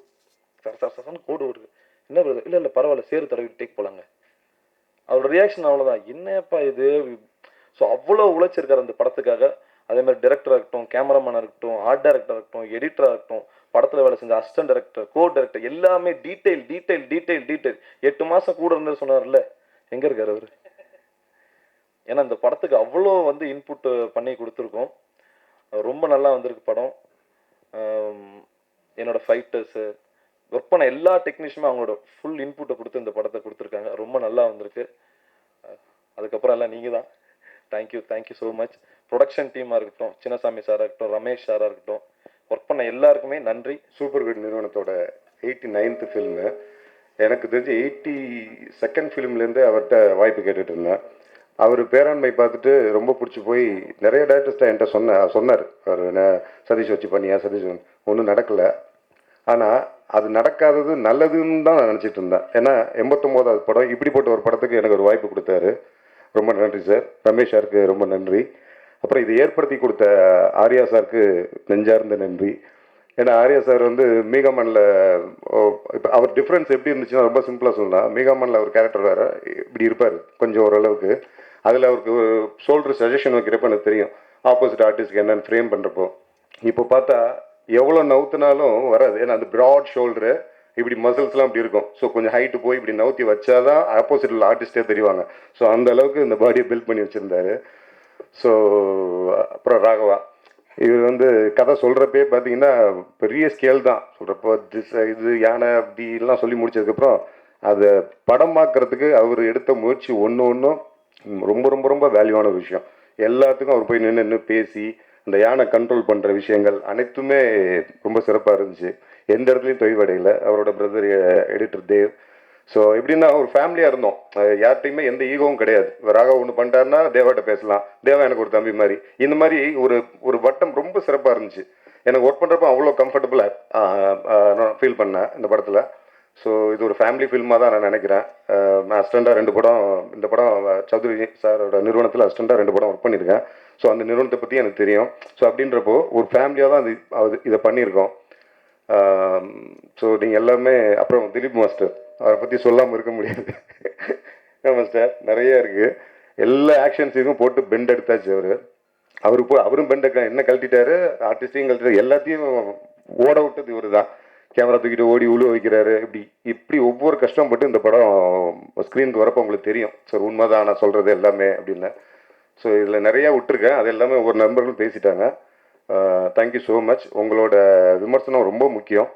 சார் சார் சார் கோடு வருது என்ன பிரதர் இல்லை இல்லை பரவாயில்ல சேரு தடவி டேக் போகலாங்க அவரோட ரியாக்ஷன் அவ்வளோதான் என்னப்பா இது? ஸோ அவ்வளோ உழைச்சிருக்காரு அந்த படத்துக்காக. அதே மாதிரி டேரக்டராக இருக்கட்டும் கேமராமேனாக இருக்கட்டும் ஆர்ட் டைரக்டராக இருக்கட்டும் எடிட்டராக இருக்கட்டும் படத்தில் வேலை செஞ்ச அசிஸ்டன்ட் டேரக்டர் கோ டேரக்டர் எல்லாமே டீட்டெயில் டீடைல் டீட்டெயில் டீடைல் எட்டு மாதம் கூட இருந்து சொன்னார்ல. எங்கே இருக்கார் அவர்? ஏன்னா இந்த படத்துக்கு அவ்வளோ வந்து இன்புட் பண்ணி கொடுத்துருக்கோம். ரொம்ப நல்லா வந்திருக்கு படம். என்னோடய என்னோட ஃபைட்டர்ஸு ஒர்க் பண்ண எல்லா டெக்னீஷியனுமே அவங்களோட ஃபுல் இன்புட்டை கொடுத்து இந்த படத்தை கொடுத்துருக்காங்க. ரொம்ப நல்லா வந்திருக்கு. அதுக்கப்புறம் எல்லாம் நீங்கள் தான். Thank you thank you so much production டீமாக இருக்கட்டும் சின்னசாமி சாராக இருக்கட்டும் ரமேஷ் சாராக இருக்கட்டும் ஒர்க் பண்ண எல்லாருக்குமே நன்றி. சூப்பர் குட் நிறுவனத்தோட எயிட்டி நைன்த்து ஃபில்மு எனக்கு தெரிஞ்சு எயிட்டி செகண்ட் ஃபிலிம்லேருந்து அவர்கிட்ட வாய்ப்பு கேட்டுட்டு இருந்தேன். அவர் பேராண்மை பார்த்துட்டு ரொம்ப பிடிச்சி போய் நிறைய டேரக்டர்ஸ்ட்ட என்கிட்ட சொன்ன சொன்னார். அவர் என்ன சதீஷ் வச்சு பண்ணியா சதீஷ் ஒன்றும் நடக்கலை. ஆனால் அது நடக்காதது நல்லதுன்னு தான் நான் நினச்சிட்டு இருந்தேன். ஏன்னா எண்பத்தொம்போதாவது படம் இப்படிப்பட்ட ஒரு படத்துக்கு எனக்கு ஒரு வாய்ப்பு கொடுத்தாரு. ரொம்ப நன்றி சார். ரமேஷ் சாருக்கு ரொம்ப நன்றி. அப்புறம் இது ஏற்படுத்தி கொடுத்த ஆர்யா சாருக்கு நெஞ்சார்ந்த நன்றி. ஏன்னா ஆர்யா சார் வந்து மீகாமனில் இப்போ அவர் டிஃப்ரென்ஸ் எப்படி இருந்துச்சுன்னா ரொம்ப சிம்பிளாக சொல்லலாம் மீகமனில் அவர் கேரக்டர் வேறு இப்படி இருப்பார் கொஞ்சம் ஓரளவுக்கு. அதில் அவருக்கு ஒரு சஜஷன் வைக்கிறப்ப எனக்கு தெரியும். ஆப்போசிட் ஆர்டிஸ்ட்க்கு என்னென்னு ஃப்ரேம் பண்ணுறப்போ இப்போ பார்த்தா எவ்வளோ நவுத்துனாலும் வராது. ஏன்னா அந்த ப்ராட் ஷோல்டரு இப்படி மசில்ஸ்லாம் இப்படி இருக்கும். ஸோ கொஞ்சம் ஹைட்டு போய் இப்படி நவுத்தி வச்சாதான் ஆப்போசிட்டில் ஆர்டிஸ்டே தெரிவாங்க. ஸோ அந்த அளவுக்கு இந்த பாடியை பில்ட் பண்ணி வச்சுருந்தாரு. ஸோ அப்புறம் ராகவா. இவர் வந்து கதை சொல்கிறப்பே பார்த்தீங்கன்னா பெரிய ஸ்கேல் தான். சொல்கிறப்போ இது யானை அப்படிலாம் சொல்லி முடிச்சதுக்கப்புறம் அதை படமாக்குறதுக்கு அவர் எடுத்த முயற்சி ஒன்று ஒன்றும் ரொம்ப ரொம்ப ரொம்ப வேல்யூவான விஷயம். எல்லாத்துக்கும் அவர் போய் நின்று நின்று பேசி இந்த யானை கண்ட்ரோல் பண்ணுற விஷயங்கள் அனைத்துமே ரொம்ப சிறப்பாக இருந்துச்சு. எந்த இடத்துலையும் தொய்வடையில. அவரோட brother editor eh, Dev. So எப்படின்னா ஒரு ஃபேமிலியாக இருந்தோம். யார்கிட்டையுமே எந்த ஈகோவும் கிடையாது. ராகவ் ஒன்று பண்ணிட்டாருன்னா தேவாட்ட பேசலாம். தேவா எனக்கு ஒரு தம்பி மாதிரி. இந்த மாதிரி ஒரு ஒரு வட்டம் ரொம்ப சிறப்பாக இருந்துச்சு. எனக்கு ஒர்க் பண்ணுறப்ப அவ்வளோ கம்ஃபர்டபுளாக ஃபீல் பண்ணேன் இந்த படத்தில். ஸோ இது ஒரு ஃபேமிலி ஃபில்மாக தான் நான் நினைக்கிறேன். நான் அஸ்டண்டாக ரெண்டு படம் இந்த படம் சௌத்ரி சாரோட நிறுவனத்தில் அஸ்டண்டாக ரெண்டு படம் ஒர்க் பண்ணியிருக்கேன். ஸோ அந்த நிறுவனத்தை பற்றி எனக்கு தெரியும். ஸோ அப்படின்றப்போ ஒரு ஃபேமிலியாக தான் அது அது இதை பண்ணியிருக்கோம். ஸோ நீங்கள் எல்லாமே அப்புறம் திலீப் மாஸ்டர் அவரை பற்றி சொல்லாமல் இருக்க முடியாது. மாஸ்டர் நிறைய இருக்குது எல்லா ஆக்ஷன்ஸையும் போட்டு பெண்ட் எடுத்தாச்சு அவர். அவரு போ அவரும் பெண்டை என்ன கழட்டிட்டாரு? ஆர்டிஸ்டையும் கழட்டிட்டாரு. எல்லாத்தையும் ஓட விட்டது இவர் தான் கேமரா தூக்கிட்டு ஓடி உழுவ வைக்கிறாரு. இப்படி இப்படி ஒவ்வொரு கஷ்டப்பட்டு இந்த படம் ஸ்க்ரீனுக்கு வரப்போ உங்களுக்கு தெரியும். சார் உண்மைதான் நான் சொல்கிறது எல்லாமே அப்படின்னு. ஸோ இதில் நிறையா விட்டுருக்கேன். அது எல்லாமே ஒவ்வொரு நண்பர்களும் பேசிட்டாங்க. தேங்க்யூ ஸோ மச் உங்களோட விமர்சனம் ரொம்ப முக்கியம்.